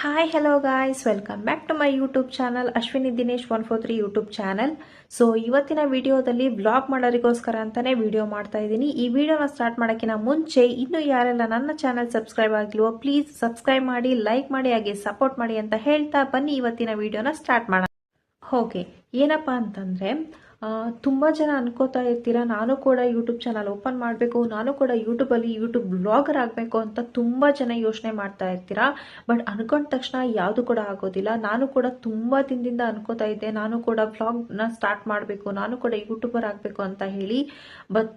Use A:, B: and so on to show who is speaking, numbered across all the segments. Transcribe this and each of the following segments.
A: Hi hello guys welcome back to my YouTube channel Ashwini Dinesh one four three YouTube channel so ಇವತ್ತಿನ ವಿಡಿಯೋದಲ್ಲಿ blog ಮಾಡೋರಿಗೋಸ್ಕರ ಅಂತಲೇ video ಮಾಡ್ತಾ ಇದ್ದೀನಿ. ಈ ವಿಡಿಯೋನ ಸ್ಟಾರ್ಟ್ ಮಾಡೋಕ್ಕಿಂತ ಮುಂಚೆ ಇನ್ನು ಯಾರೆಲ್ಲ ನನ್ನ ಚಾನಲ್ ಸಬ್ಸ್ಕ್ರೈಬ್ ಆಗಿಲ್ವೋ ಪ್ಲೀಸ್ ಸಬ್ಸ್ಕ್ರೈಬ್ ಮಾಡಿ ಲೈಕ್ ಮಾಡಿ, ಹಾಗೆ ಸಪೋರ್ಟ್ ಮಾಡಿ ಅಂತ ಹೇಳ್ತಾ ಬನ್ನಿ. ಇವತ್ತಿನ ವಿಡಿಯೋನ ಸ್ಟಾರ್ಟ್ ಮಾಡೋಣ. ಓಕೆ ಏನಪ್ಪಾ ಅಂತಂದರೆ ತುಂಬ ಜನ ಅನ್ಕೋತಾ ಇರ್ತೀರ? ನಾನು ಕೂಡ ಯೂಟ್ಯೂಬ್ ಚಾನಲ್ ಓಪನ್ ಮಾಡಬೇಕು. ನಾನು ಕೂಡ ಯೂಟ್ಯೂಬಲ್ಲಿ ಯೂಟ್ಯೂಬ್ ಬ್ಲಾಗರ್ ಆಗಬೇಕು ಅಂತ ತುಂಬ ಜನ ಯೋಚನೆ ಮಾಡ್ತಾ ಇರ್ತೀರ? ಬಟ್ ಅನ್ಕೊಂಡ ತಕ್ಷಣ ಯಾವುದು ಕೂಡ ಆಗೋದಿಲ್ಲ. ನಾನು ಕೂಡ ತುಂಬ ದಿನದಿಂದ ಅನ್ಕೋತಾ ಇದ್ದೆ. ನಾನು ಕೂಡ ಬ್ಲಾಗ್ನ ಸ್ಟಾರ್ಟ್ ಮಾಡಬೇಕು. ನಾನು ಕೂಡ ಯೂಟ್ಯೂಬರ್ ಆಗಬೇಕು ಅಂತ ಹೇಳಿ. ಬಟ್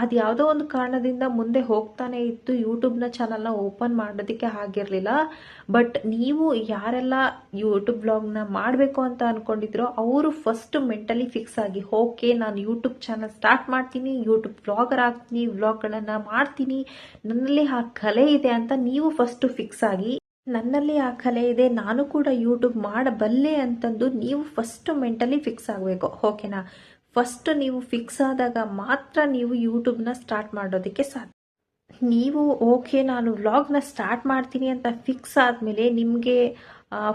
A: ಅದು ಯಾವುದೋ ಒಂದು ಕಾರಣದಿಂದ ಮುಂದೆ ಹೋಗ್ತಾನೆ ಇತ್ತು. ಯೂಟ್ಯೂಬ್ನ ಚಾನಲ್ನ ಓಪನ್ ಮಾಡೋದಕ್ಕೆ ಆಗಿರಲಿಲ್ಲ ಬಟ್, ನೀವು ಯಾರೆಲ್ಲ ಯೂಟ್ಯೂಬ್ ಬ್ಲಾಗ್ನ ಮಾಡಬೇಕು ಅಂತ ಅಂದ್ಕೊಂಡಿದ್ರೋ ಅವರು ಫಸ್ಟ್ ಮೆಂಟಲಿ ಫಿಕ್ಸ್ ಆಗಿ, ಓಕೆ, ನಾನು ಯೂಟ್ಯೂಬ್ ಚಾನಲ್ ಸ್ಟಾರ್ಟ್ ಮಾಡ್ತೀನಿ ಯೂಟ್ಯೂಬ್ ಬ್ಲಾಗರ್ ಆಗ್ತೀನಿ ವ್ಲಾಗ್ಗಳನ್ನು ಮಾಡ್ತೀನಿ, ನನ್ನಲ್ಲಿ ಆ ಕಲೆ ಇದೆ ಅಂತ ನೀವು ಫಸ್ಟು ಫಿಕ್ಸ್ ಆಗಿ, ನನ್ನಲ್ಲಿ ಆ ಕಲೆ ಇದೆ, ನಾನು ಕೂಡ ಯೂಟ್ಯೂಬ್ ಮಾಡಬಲ್ಲೆ ಅಂತಂದು ನೀವು ಫಸ್ಟ್ ಮೆಂಟಲಿ ಫಿಕ್ಸ್ ಆಗಬೇಕು. ಓಕೆನಾ? ಫಸ್ಟ್ ನೀವು ಫಿಕ್ಸ್ ಆದಾಗ ಮಾತ್ರ ನೀವು ಯೂಟ್ಯೂಬ್ನ ಸ್ಟಾರ್ಟ್ ಮಾಡೋದಕ್ಕೆ ಸಾಧ್ಯ. ನೀವು ಓಕೆ ನಾನು ವ್ಲಾಗ್ನ ಸ್ಟಾರ್ಟ್ ಮಾಡ್ತೀನಿ ಅಂತ ಫಿಕ್ಸ್ ಆದಮೇಲೆ ನಿಮಗೆ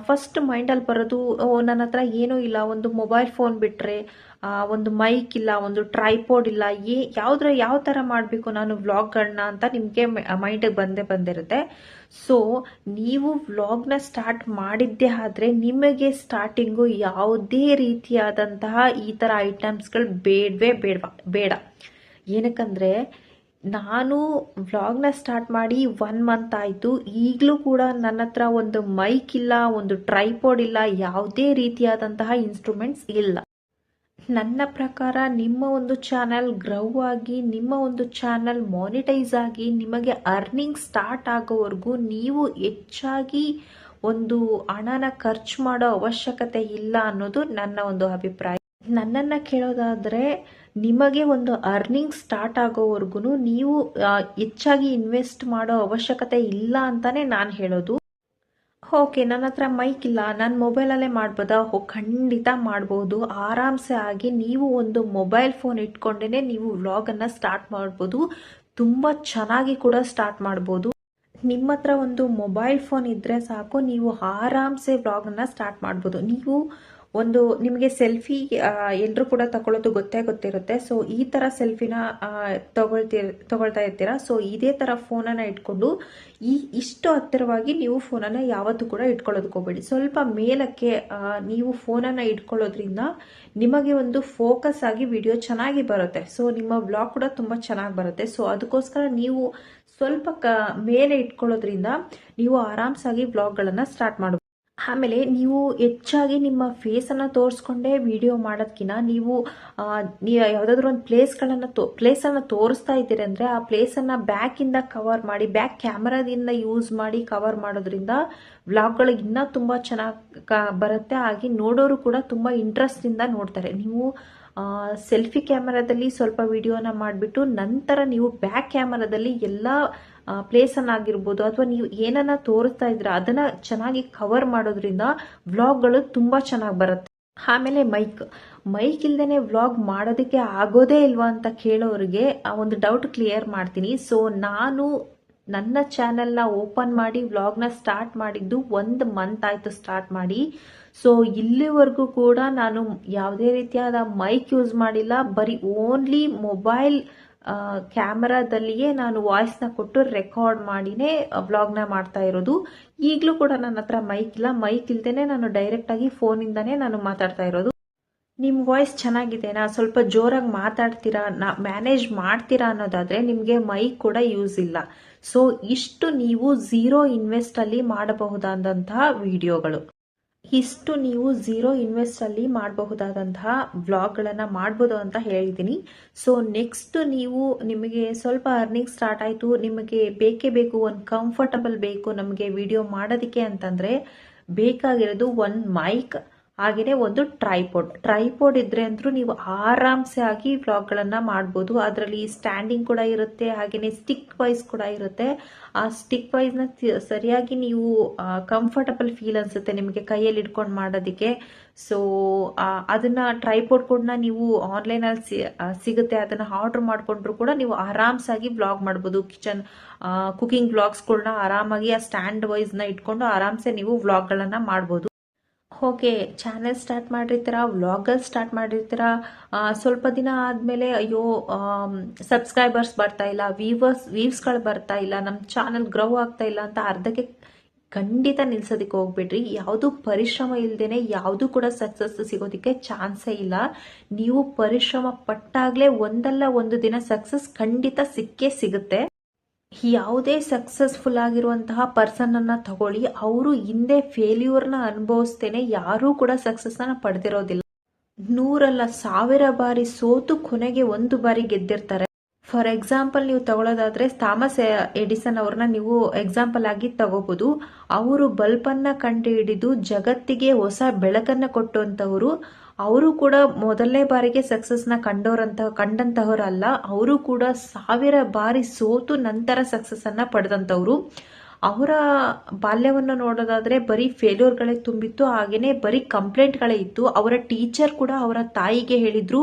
A: ಫಸ್ಟ್ ಮೈಂಡಲ್ಲಿ ಬರೋದು ನನ್ನ ಹತ್ರ ಏನೂ ಇಲ್ಲ, ಒಂದು ಮೊಬೈಲ್ ಫೋನ್ ಬಿಟ್ಟರೆ ಒಂದು ಮೈಕ್ ಇಲ್ಲ, ಒಂದು ಟ್ರೈಪೋಡ್ ಇಲ್ಲ, ಏ, ಯಾವುದ್ರ ಯಾವ ಥರ ಮಾಡಬೇಕು ನಾನು ವ್ಲಾಗ್ಗಳನ್ನ ಅಂತ ನಿಮಗೆ ಮೈಂಡಿಗೆ ಬಂದೇ ಬಂದಿರುತ್ತೆ. ಸೊ ನೀವು ವ್ಲಾಗ್ನ ಸ್ಟಾರ್ಟ್ ಮಾಡಿದ್ದೇ ಆದರೆ ನಿಮಗೆ ಸ್ಟಾರ್ಟಿಂಗು ಯಾವುದೇ ರೀತಿಯಾದಂತಹ ಈ ಥರ ಐಟಮ್ಸ್ಗಳು ಬೇಡವೇ ಬೇಡವಾ, ಬೇಡ. ಏನಕ್ಕಂದರೆ, ನಾನು ವ್ಲಾಗ್ನ ಸ್ಟಾರ್ಟ್ ಮಾಡಿ ಒನ್ ಮಂತ್ ಆಯಿತು. ಈಗಲೂ ಕೂಡ ನನ್ನ ಹತ್ರ ಒಂದು ಮೈಕ್ ಇಲ್ಲ, ಒಂದು ಟ್ರೈಪೋಡ್ ಇಲ್ಲ, ಯಾವುದೇ ರೀತಿಯಾದಂತಹ ಇನ್ಸ್ಟ್ರೂಮೆಂಟ್ಸ್ ಇಲ್ಲ. ನನ್ನ ಪ್ರಕಾರ ನಿಮ್ಮ ಒಂದು ಚಾನಲ್ ಗ್ರೌ ಆಗಿ, ನಿಮ್ಮ ಒಂದು ಚಾನಲ್ ಮಾನಿಟೈಸ್ ಆಗಿ, ನಿಮಗೆ ಅರ್ನಿಂಗ್ ಸ್ಟಾರ್ಟ್ ಆಗೋವರೆಗೂ ನೀವು ಹೆಚ್ಚಾಗಿ ಒಂದು ಹಣನ ಖರ್ಚು ಮಾಡೋ ಅವಶ್ಯಕತೆ ಇಲ್ಲ ಅನ್ನೋದು ನನ್ನ ಒಂದು ಅಭಿಪ್ರಾಯ. ನನ್ನನ್ನು ಕೇಳೋದಾದರೆ, ನಿಮಗೆ ಒಂದು ಅರ್ನಿಂಗ್ ಸ್ಟಾರ್ಟ್ ಆಗೋವರೆಗೂ ನೀವು ಹೆಚ್ಚಾಗಿ ಇನ್ವೆಸ್ಟ್ ಮಾಡೋ ಅವಶ್ಯಕತೆ ಇಲ್ಲ ಅಂತಲೇ ನಾನು ಹೇಳೋದು. ಓಕೆ, ನನ್ನ ಹತ್ರ ಮೈಕ್ ಇಲ್ಲ. ನಾನು ಮೊಬೈಲಲ್ಲೇ ಮಾಡ್ಬೋದಾ? ಹೋ ಖಂಡಿತ ಮಾಡ್ಬೋದು. ಆರಾಮ್ಸೆ ಆಗಿ ನೀವು ಒಂದು ಮೊಬೈಲ್ ಫೋನ್ ಇಟ್ಕೊಂಡೇ ನೀವು ವ್ಲಾಗನ್ನು ಸ್ಟಾರ್ಟ್ ಮಾಡ್ಬೋದು. ತುಂಬ ಚೆನ್ನಾಗಿ ಕೂಡ ಸ್ಟಾರ್ಟ್ ಮಾಡ್ಬೋದು. ನಿಮ್ಮ ಹತ್ರ ಒಂದು ಮೊಬೈಲ್ ಫೋನ್ ಇದ್ದರೆ ಸಾಕು. ನೀವು ಆರಾಮ್ಸೆ ವ್ಲಾಗನ್ನು ಸ್ಟಾರ್ಟ್ ಮಾಡ್ಬೋದು. ನೀವು ಒಂದು ನಿಮಗೆ ಸೆಲ್ಫಿ ಎಲ್ಲರೂ ಕೂಡ ತಗೊಳ್ಳೋದು ಗೊತ್ತೇ ಗೊತ್ತಿರುತ್ತೆ. ಸೊ ಈ ಥರ ಸೆಲ್ಫಿನ ತಗೊಳ್ತಿರ್ ತಗೊಳ್ತಾ ಇರ್ತೀರಾ? ಸೊ ಇದೇ ಥರ ಫೋನನ್ನು ಇಟ್ಕೊಂಡು, ಈ ಇಷ್ಟು ಹತ್ತಿರವಾಗಿ ನೀವು ಫೋನನ್ನು ಯಾವತ್ತೂ ಕೂಡ ಇಟ್ಕೊಳ್ಳೋದಕ್ಕೆ ಹೋಗಬೇಡಿ. ಸ್ವಲ್ಪ ಮೇಲಕ್ಕೆ ನೀವು ಫೋನನ್ನು ಇಟ್ಕೊಳ್ಳೋದ್ರಿಂದ ನಿಮಗೆ ಒಂದು ಫೋಕಸ್ ಆಗಿ ವಿಡಿಯೋ ಚೆನ್ನಾಗಿ ಬರುತ್ತೆ. ಸೊ ನಿಮ್ಮ ಬ್ಲಾಗ್ ಕೂಡ ತುಂಬ ಚೆನ್ನಾಗಿ ಬರುತ್ತೆ. ಸೊ ಅದಕ್ಕೋಸ್ಕರ ನೀವು ಸ್ವಲ್ಪ ಮೇಲೆ ಇಟ್ಕೊಳ್ಳೋದ್ರಿಂದ ನೀವು ಆರಾಮ್ಸಾಗಿ ಬ್ಲಾಗ್ಗಳನ್ನು ಸ್ಟಾರ್ಟ್ ಮಾಡಬಹುದು ಆಮೇಲೆ ನೀವು ಹೆಚ್ಚಾಗಿ ನಿಮ್ಮ ಫೇಸನ್ನು ತೋರಿಸ್ಕೊಂಡೇ ವಿಡಿಯೋ ಮಾಡೋದಕ್ಕಿಂತ ನೀವು ಯಾವುದಾದ್ರೂ ಒಂದು ಪ್ಲೇಸ್ಗಳನ್ನು ತೋ ಪ್ಲೇಸನ್ನು ತೋರಿಸ್ತಾ ಇದ್ದೀರಿ ಅಂದರೆ ಆ ಪ್ಲೇಸನ್ನು ಬ್ಯಾಕಿಂದ ಕವರ್ ಮಾಡಿ ಬ್ಯಾಕ್ ಕ್ಯಾಮ್ರಾದಿಂದ ಯೂಸ್ ಮಾಡಿ ಕವರ್ ಮಾಡೋದ್ರಿಂದ ವ್ಲಾಗ್ಗಳಿಗೆ ಇನ್ನೂ ತುಂಬ ಚೆನ್ನಾಗಿ ಬರುತ್ತೆ. ಹಾಗೆ ನೋಡೋರು ಕೂಡ ತುಂಬ ಇಂಟ್ರೆಸ್ಟಿಂದ ನೋಡ್ತಾರೆ. ನೀವು ಸೆಲ್ಫಿ ಕ್ಯಾಮರಾದಲ್ಲಿ ಸ್ವಲ್ಪ ವಿಡಿಯೋನ ಮಾಡಿಬಿಟ್ಟು ನಂತರ ನೀವು ಬ್ಯಾಕ್ ಕ್ಯಾಮರಾದಲ್ಲಿ ಎಲ್ಲ ಪ್ಲೇಸನ್ನಾಗಿರ್ಬೋದು ಅಥವಾ ನೀವು ಏನನ್ನ ತೋರಿಸ್ತಾ ಇದ್ರ, ಅದನ್ನ ಚೆನ್ನಾಗಿ ಕವರ್ ಮಾಡೋದ್ರಿಂದ ವ್ಲಾಗ್ಗಳು ತುಂಬ ಚೆನ್ನಾಗಿ ಬರುತ್ತೆ. ಆಮೇಲೆ ಮೈಕ್ ಮೈಕ್ ಇಲ್ದೇನೆ ವ್ಲಾಗ್ ಮಾಡೋದಕ್ಕೆ ಆಗೋದೇ ಇಲ್ವಾ ಅಂತ ಕೇಳೋರಿಗೆ ಒಂದು ಡೌಟ್ ಕ್ಲಿಯರ್ ಮಾಡ್ತೀನಿ. ಸೊ ನಾನು ನನ್ನ ಚಾನೆಲ್ನ ಓಪನ್ ಮಾಡಿ ವ್ಲಾಗ್ನ ಸ್ಟಾರ್ಟ್ ಮಾಡಿದ್ದು ಒಂದು ಮಂತ್ ಆಯಿತು ಸ್ಟಾರ್ಟ್ ಮಾಡಿ. ಸೊ ಇಲ್ಲಿವರೆಗೂ ಕೂಡ ನಾನು ಯಾವುದೇ ರೀತಿಯಾದ ಮೈಕ್ ಯೂಸ್ ಮಾಡಿಲ್ಲ. ಬರೀ ಓನ್ಲಿ ಮೊಬೈಲ್ ಕ್ಯಾಮರಾದಲ್ಲಿಯೇ ನಾನು ವಾಯ್ಸ್ನ ಕೊಟ್ಟು ರೆಕಾರ್ಡ್ ಮಾಡಿನೇ ಬ್ಲಾಗ್ನ ಮಾಡ್ತಾ ಇರೋದು. ಈಗಲೂ ಕೂಡ ನನ್ನ ಹತ್ರ ಮೈಕ್ ಇಲ್ಲ. ಮೈಕ್ ಇಲ್ದೇನೆ ನಾನು ಡೈರೆಕ್ಟಾಗಿ ಫೋನಿಂದನೇ ನಾನು ಮಾತಾಡ್ತಾ ಇರೋದು. ನಿಮ್ಮ ವಾಯ್ಸ್ ಚೆನ್ನಾಗಿದೆ. ನಾ ಸ್ವಲ್ಪ ಜೋರಾಗಿ ಮಾತಾಡ್ತೀರಾ? ನಾ ಮ್ಯಾನೇಜ್ ಮಾಡ್ತೀರಾ ಅನ್ನೋದಾದರೆ ನಿಮಗೆ ಮೈಕ್ ಕೂಡ ಯೂಸ್ ಇಲ್ಲ. ಸೊ ಇಷ್ಟು ನೀವು ಝೀರೋ ಇನ್ವೆಸ್ಟಲ್ಲಿ ಮಾಡಬಹುದಾದಂತಹ ವಿಡಿಯೋಗಳು ಇಷ್ಟು ನೀವು ಝೀರೋ ಇನ್ವೆಸ್ಟಲ್ಲಿ ಮಾಡಬಹುದಾದಂತಹ ವ್ಲಾಗ್ಗಳನ್ನು ಮಾಡ್ಬೋದು ಅಂತ ಹೇಳಿದ್ದೀನಿ. ಸೊ ನೆಕ್ಸ್ಟ್ ನೀವು ನಿಮಗೆ ಸ್ವಲ್ಪ ಅರ್ನಿಂಗ್ ಸ್ಟಾರ್ಟ್ ಆಯಿತು, ನಿಮಗೆ ಬೇಕೇ ಬೇಕು, ಒಂದು ಕಂಫರ್ಟಬಲ್ ಬೇಕು ನಮಗೆ ವಿಡಿಯೋ ಮಾಡೋದಕ್ಕೆ ಅಂತಂದರೆ ಬೇಕಾಗಿರೋದು ಒಂದು ಮೈಕ್ ಹಾಗೆಯೇ ಒಂದು ಟ್ರೈಪೋಡ್ ಟ್ರೈಪೋಡ್ ಇದ್ರೆ ಅಂದ್ರೂ ನೀವು ಆರಾಮ್ಸೆ ಆಗಿ ವ್ಲಾಗ್ಗಳನ್ನು ಮಾಡ್ಬೋದು. ಅದರಲ್ಲಿ ಸ್ಟ್ಯಾಂಡಿಂಗ್ ಕೂಡ ಇರುತ್ತೆ ಹಾಗೆಯೇ ಸ್ಟಿಕ್ ವೈಸ್ ಕೂಡ ಇರುತ್ತೆ. ಆ ಸ್ಟಿಕ್ ವೈಸ್ನ ಸರಿಯಾಗಿ ನೀವು ಕಂಫರ್ಟಬಲ್ ಫೀಲ್ ಅನಿಸುತ್ತೆ ನಿಮಗೆ ಕೈಯಲ್ಲಿ ಇಟ್ಕೊಂಡು ಮಾಡೋದಕ್ಕೆ. ಸೊ ಅದನ್ನು ಟ್ರೈಪೋಡ್ ಕೂಡ ನೀವು ಆನ್ಲೈನಲ್ಲಿ ಅಲ್ಲಿ ಸಿಗುತ್ತೆ. ಅದನ್ನು ಆರ್ಡ್ರ್ ಮಾಡಿಕೊಂಡ್ರು ಕೂಡ ನೀವು ಆರಾಮ್ಸಾಗಿ ವ್ಲಾಗ್ ಮಾಡ್ಬೋದು. ಕಿಚನ್ ಕುಕಿಂಗ್ ವ್ಲಾಗ್ಸ್ಗಳನ್ನ ಆರಾಮಾಗಿ ಆ ಸ್ಟ್ಯಾಂಡ್ ವೈಸ್ನ ಇಟ್ಕೊಂಡು ಆರಾಮ್ಸೆ ನೀವು ವ್ಲಾಗ್ಗಳನ್ನು ಮಾಡ್ಬೋದು. ಓಕೆ ಚಾನೆಲ್ ಸ್ಟಾರ್ಟ್ ಮಾಡಿರ್ತೀರ, ವ್ಲಾಗಲ್ಲಿ ಸ್ಟಾರ್ಟ್ ಮಾಡಿರ್ತೀರ ಸ್ವಲ್ಪ ದಿನ ಆದಮೇಲೆ ಅಯ್ಯೋ ಸಬ್ಸ್ಕ್ರೈಬರ್ಸ್ ಬರ್ತಾ ಇಲ್ಲ ವೀವರ್ಸ್ ವೀವ್ಸ್ಗಳು ಬರ್ತಾ ಇಲ್ಲ ನಮ್ಮ ಚಾನಲ್ ಗ್ರೋ ಆಗ್ತಾ ಇಲ್ಲ ಅಂತ ಅರ್ಧಕ್ಕೆ ಖಂಡಿತ ನಿಲ್ಸೋದಕ್ಕೆ ಹೋಗ್ಬಿಡ್ರಿ. ಯಾವುದು ಪರಿಶ್ರಮ ಇಲ್ಲದೇನೆ ಯಾವುದು ಕೂಡ ಸಕ್ಸಸ್ ಸಿಗೋದಕ್ಕೆ ಚಾನ್ಸೇ ಇಲ್ಲ. ನೀವು ಪರಿಶ್ರಮ ಪಟ್ಟಾಗಲೇ ಒಂದಲ್ಲ ಒಂದು ದಿನ ಸಕ್ಸಸ್ ಖಂಡಿತ ಸಿಕ್ಕೇ ಸಿಗುತ್ತೆ. ಯಾವುದೇ ಸಕ್ಸಸ್ಫುಲ್ ಆಗಿರುವಂತಹ ಪರ್ಸನ್ ಅನ್ನ ತಗೊಳ್ಳಿ. ಅವರು ಹಿಂದೆ ಫೇಲ್ಯೂರ್ನ ಅನುಭವಿಸ್ತೇನೆ ಯಾರೂ ಕೂಡ ಸಕ್ಸಸ್ನ ಪಡೆದಿರೋದಿಲ್ಲ. ನೂರಲ್ಲ, ಸಾವಿರ ಬಾರಿ ಸೋತು ಕೊನೆಗೆ ಒಂದು ಬಾರಿ ಗೆದ್ದಿರ್ತಾರೆ. ಫಾರ್ ಎಕ್ಸಾಂಪಲ್ ನೀವು ತಗೊಳ್ಳೋದಾದ್ರೆ ಥಾಮಸ್ ಎಡಿಸನ್ ಅವ್ರನ್ನ ನೀವು ಎಕ್ಸಾಂಪಲ್ ಆಗಿ ತಗೋಬಹುದು ಅವರು ಬಲ್ಬನ್ನ ಕಂಡು ಹಿಡಿದು ಜಗತ್ತಿಗೆ ಹೊಸ ಬೆಳಕನ್ನ ಕೊಟ್ಟಂತವರು. ಅವರು ಕೂಡ ಮೊದಲನೇ ಬಾರಿಗೆ ಸಕ್ಸಸ್ನ ಕಂಡವರಂತ ಕಂಡಂತಹವರಲ್ಲ. ಅವರು ಕೂಡ ಸಾವಿರ ಬಾರಿ ಸೋತು ನಂತರ ಸಕ್ಸಸ್ ಅನ್ನ ಪಡೆದಂತವ್ರು ಅವರ ಬಾಲ್ಯವನ್ನು ನೋಡೋದಾದ್ರೆ ಬರೀ ಫೇಲ್ಯೂರ್ಗಳೇ ತುಂಬಿತ್ತು, ಹಾಗೇನೆ ಬರೀ ಕಂಪ್ಲೇಂಟ್ಗಳೇ ಇತ್ತು. ಅವರ ಟೀಚರ್ ಕೂಡ ಅವರ ತಾಯಿಗೆ ಹೇಳಿದ್ರು,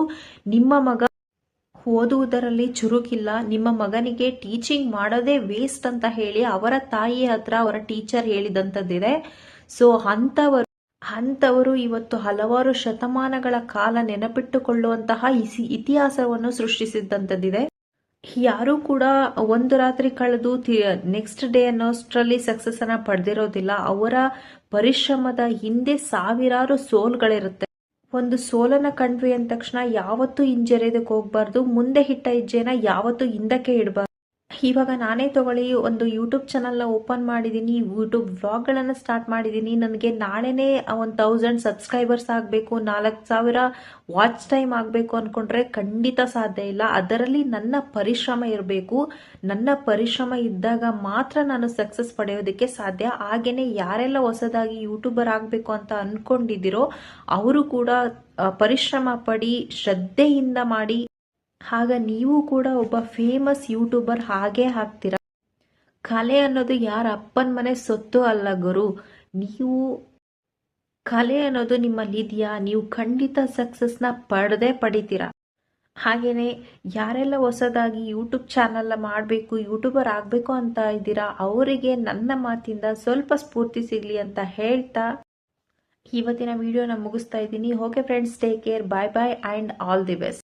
A: ನಿಮ್ಮ ಮಗ ಓದುವುದರಲ್ಲಿ ಚುರುಕಿಲ್ಲ, ನಿಮ್ಮ ಮಗನಿಗೆ ಟೀಚಿಂಗ್ ಮಾಡೋದೇ ವೇಸ್ಟ್ ಅಂತ ಹೇಳಿ ಅವರ ತಾಯಿ ಹತ್ರ ಅವರ ಟೀಚರ್ ಹೇಳಿದಂಥದ್ದಿದೆ. ಸೊ ಅಂಥವರು ಅಂಥವರು ಇವತ್ತು ಹಲವಾರು ಶತಮಾನಗಳ ಕಾಲ ನೆನಪಿಟ್ಟುಕೊಳ್ಳುವಂತಹ ಇಸಿ, ಇತಿಹಾಸವನ್ನು ಸೃಷ್ಟಿಸಿದ್ದಂಥದ್ದಿದೆ ಯಾರು ಕೂಡ ಒಂದು ರಾತ್ರಿ ಕಳೆದು ನೆಕ್ಸ್ಟ್ ಡೇ ಅನ್ನೋಷ್ಟರಲ್ಲಿ ಸಕ್ಸಸ್ ಅನ್ನ ಪಡೆದಿರೋದಿಲ್ಲ. ಅವರ ಪರಿಶ್ರಮದ ಹಿಂದೆ ಸಾವಿರಾರು ಸೋಲ್ಗಳಿರುತ್ತೆ. ಒಂದು ಸೋಲನ್ನ ಕಂಡ್ವಿ ಅಂದ ತಕ್ಷಣ ಯಾವತ್ತೂ ಹಿಂಜರಿಯೋದಕ್ಕೆ ಹೋಗ್ಬಾರ್ದು. ಮುಂದೆ ಇಟ್ಟ ಹೆಜ್ಜೆನ ಯಾವತ್ತೂ ಹಿಂದಕ್ಕೆ ಇಡಬಾರ್ದು. ಇವಾಗ ನಾನೇ ತಗೊಳ್ಳಿ, ಒಂದು ಯೂಟ್ಯೂಬ್ ಚಾನಲ್ನ ಓಪನ್ ಮಾಡಿದ್ದೀನಿ ಯೂಟ್ಯೂಬ್ ವ್ಲಾಗ್ಗಳನ್ನು ಸ್ಟಾರ್ಟ್ ಮಾಡಿದ್ದೀನಿ ನನಗೆ ನಾಳೆನೇ ಒಂದು ತೌಸಂಡ್ ಸಬ್ಸ್ಕ್ರೈಬರ್ಸ್ ಆಗಬೇಕು, ನಾಲ್ಕು ಸಾವಿರ ವಾಚ್ ಟೈಮ್ ಆಗಬೇಕು ಅಂದ್ಕೊಂಡ್ರೆ ಖಂಡಿತ ಸಾಧ್ಯ ಇಲ್ಲ. ಅದರಲ್ಲಿ ನನ್ನ ಪರಿಶ್ರಮ ಇರಬೇಕು. ನನ್ನ ಪರಿಶ್ರಮ ಇದ್ದಾಗ ಮಾತ್ರ ನಾನು ಸಕ್ಸಸ್ ಪಡೆಯೋದಕ್ಕೆ ಸಾಧ್ಯ. ಹಾಗೆಯೇ ಯಾರೆಲ್ಲ ಹೊಸದಾಗಿ ಯೂಟ್ಯೂಬರ್ ಆಗಬೇಕು ಅಂತ ಅಂದ್ಕೊಂಡಿದ್ದೀರೋ ಅವರು ಕೂಡ ಪರಿಶ್ರಮ ಪಡಿ, ಶ್ರದ್ಧೆಯಿಂದ ಮಾಡಿ ಆಗ ನೀವು ಕೂಡ ಒಬ್ಬ ಫೇಮಸ್ ಯೂಟ್ಯೂಬರ್ ಹಾಗೆ ಹಾಕ್ತೀರ ಕಲೆ ಅನ್ನೋದು ಯಾರ ಅಪ್ಪನ ಮನೆ ಸೊತ್ತು ಅಲ್ಲ ಗುರು. ನೀವು ಕಲೆ ಅನ್ನೋದು ನಿಮ್ಮಲ್ಲಿ ಇದೆಯಾ ನೀವು ಖಂಡಿತ ಸಕ್ಸಸ್ನ ಪಡೆದೇ ಪಡಿತೀರ? ಹಾಗೆಯೇ ಯಾರೆಲ್ಲ ಹೊಸದಾಗಿ ಯೂಟ್ಯೂಬ್ ಚಾನಲ್ನ ಮಾಡಬೇಕು ಯೂಟ್ಯೂಬರ್ ಆಗಬೇಕು ಅಂತ ಇದ್ದೀರಾ? ಅವರಿಗೆ ನನ್ನ ಮಾತಿಂದ ಸ್ವಲ್ಪ ಸ್ಫೂರ್ತಿ ಸಿಗಲಿ ಅಂತ ಹೇಳ್ತಾ ಇವತ್ತಿನ ವಿಡಿಯೋನ ಮುಗಿಸ್ತಾ ಇದ್ದೀನಿ. Okay friends take care bye bye and all the best